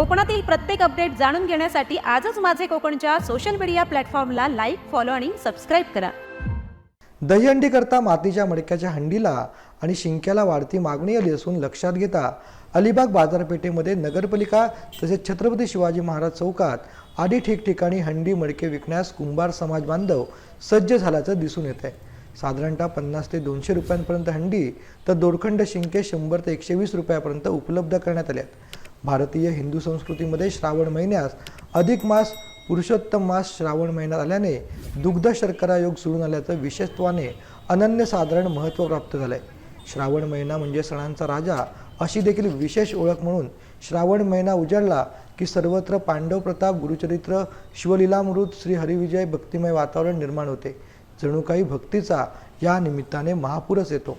कोकणातील प्रत्येक अपडेट जाणून घेण्यासाठी आजच माझे कोकणच्या सोशल मीडिया प्लॅटफॉर्मला लाईक फॉलो आणि सबस्क्राईब करा. दहीहंडीकरता मातीच्या मडक्याच्या हंडीला आणि शिंक्याला वाढती मागणी आली असून लक्षात घेता अलिबाग बाजारपेठेमध्ये नगरपालिका तसेच छत्रपती शिवाजी महाराज चौकात आधी ठिकठिकाणी हंडी मडके विकण्यास कुंभार समाज बांधव सज्ज झाल्याचं दिसून येत आहे साधारणतः पन्नास ते दोनशे रुपयांपर्यंत हंडी तर दोडखंड शिंके शंभर ते एकशे वीस रुपयापर्यंत उपलब्ध करण्यात आले आहेत भारतीय हिंदू संस्कृतीमध्ये श्रावण महिन्यास अधिक मास पुरुषोत्तम मास श्रावण महिन्यात आल्याने दुग्ध शर्करा योग सुरू झाल्याचं विशेषत्वाने अनन्यसाधारण महत्त्व प्राप्त झालं आहे श्रावण महिना म्हणजे सणांचा राजा अशी देखील विशेष ओळख म्हणून श्रावण महिना उजाडला की सर्वत्र पांडव प्रताप गुरुचरित्र शिवलीलामृत श्री हरिविजय भक्तिमय वातावरण निर्माण होते. जणू काही भक्तीचा या निमित्ताने महापुरच येतो.